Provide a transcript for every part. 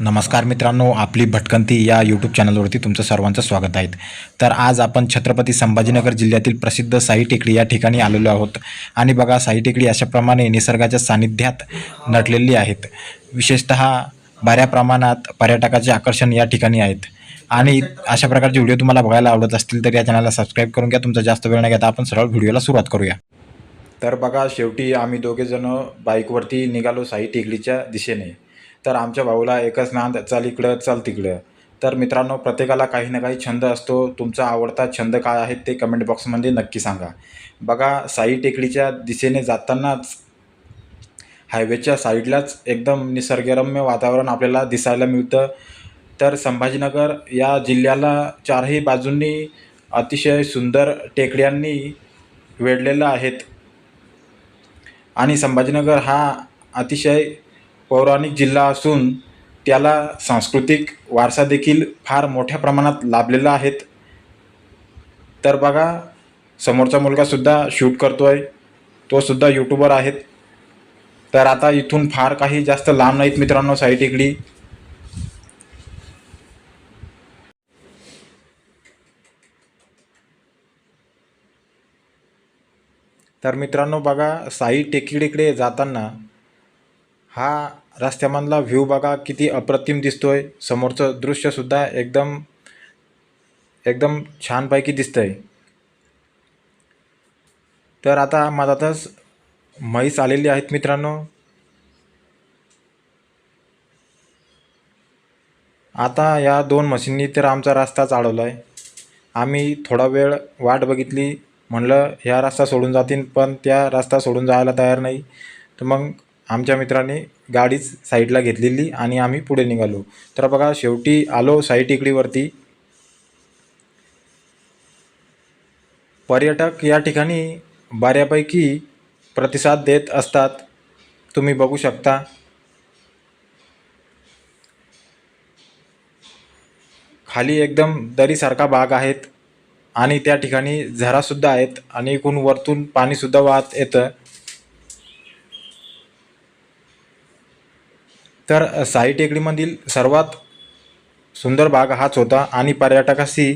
नमस्कार मित्रांनो आपली भटकंती या यूट्यूब चॅनलवरती तुमचं सर्वांचं स्वागत आहे. तर आज आपण छत्रपती संभाजीनगर जिल्ह्यातील प्रसिद्ध साई टेकडी या ठिकाणी आलेलो आहोत. आणि बघा साई टेकडी अशाप्रमाणे निसर्गाच्या सानिध्यात नटलेली आहेत. विशेषत बऱ्या प्रमाणात पर्यटकाचे आकर्षण या ठिकाणी आहेत. आणि अशा प्रकारचे व्हिडिओ तुम्हाला बघायला आवडत असतील तर या चॅनलला सबस्क्राईब करून घ्या. तुमचा जास्त वेळ न घेता आपण सरळ व्हिडिओला सुरुवात करूया. तर बघा शेवटी आम्ही दोघेजणं बाईकवरती निघालो साई टेकडीच्या दिशेने. तर आमच्या भाऊला एकच नांद चल इकडं चल तिकडं. तर मित्रांनो प्रत्येकाला काही ना काही छंद असतो. तुमचा आवडता छंद काय आहे ते कमेंट बॉक्समध्ये नक्की सांगा. बघा साई टेकडीच्या दिशेने जातानाच हायवेच्या साईडलाच एकदम निसर्गरम्य वातावरण आपल्याला दिसायला मिळतं. तर संभाजीनगर या जिल्ह्याला चारही बाजूंनी अतिशय सुंदर टेकड्यांनी वेढलेलं आहेत. आणि संभाजीनगर हा अतिशय पौराणिक जिल्हा असून त्याला सांस्कृतिक वारसा देखील फार मोठ्या प्रमाणात लाभलेला आहेत. तर बघा समोरचा मुलगासुद्धा शूट करतो आहे तो सुद्धा यूट्यूबर आहेत. तर आता इथून फार काही जास्त लांब नाहीत मित्रांनो साई टेकडी तर मित्रांनो बघा साई टेकडीकडे जाताना हा रस्त्यामधला व्ह्यू बघा किती अप्रतिम दिसतो आहे समोरचं दृश्यसुद्धा एकदम एकदम छानपैकी दिसतं आहे तर आता मधातच म्हैस आलेली आहेत मित्रांनो. आता या दोन म्हशींनी तर आमचा रस्ता अडवला आहे आम्ही थोडा वेळ वाट बघितली. म्हणलं ह्या रस्ता सोडून जातील पण त्या रस्ता सोडून जायला तयार नाही. तर मग आमच्या मित्राने गाडीच साईडला घेतलेली आणि आम्ही पुढे निघालो. तर बघा शेवटी आलो साई टेकडीवरती पर्यटक या ठिकाणी बऱ्यापैकी प्रतिसाद देत असतात. तुम्ही बघू शकता. खाली एकदम दरीसारखा भाग आहेत आणि त्या ठिकाणी झरासुद्धा आहेत आणि एकूण वरतून पाणीसुद्धा वाहत येतं. तर साई टेकडीमधील सर्वात सुंदर भाग हाच होता. आणि पर्यटकाशी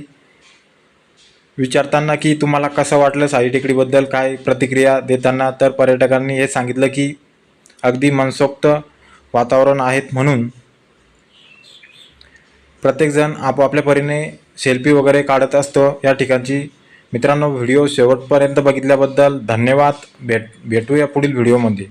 विचारताना की तुम्हाला कसं वाटलं साई टेकडीबद्दल? काय प्रतिक्रिया देताना? तर पर्यटकांनी हे सांगितलं की अगदी मनसोक्त वातावरण आहेत म्हणून प्रत्येकजण आपापल्या परीने सेल्फी वगैरे काढत असतो. या ठिकाणची मित्रांनो व्हिडिओ शेवटपर्यंत बघितल्याबद्दल धन्यवाद. भेट भेटूया पुढील व्हिडिओमध्ये.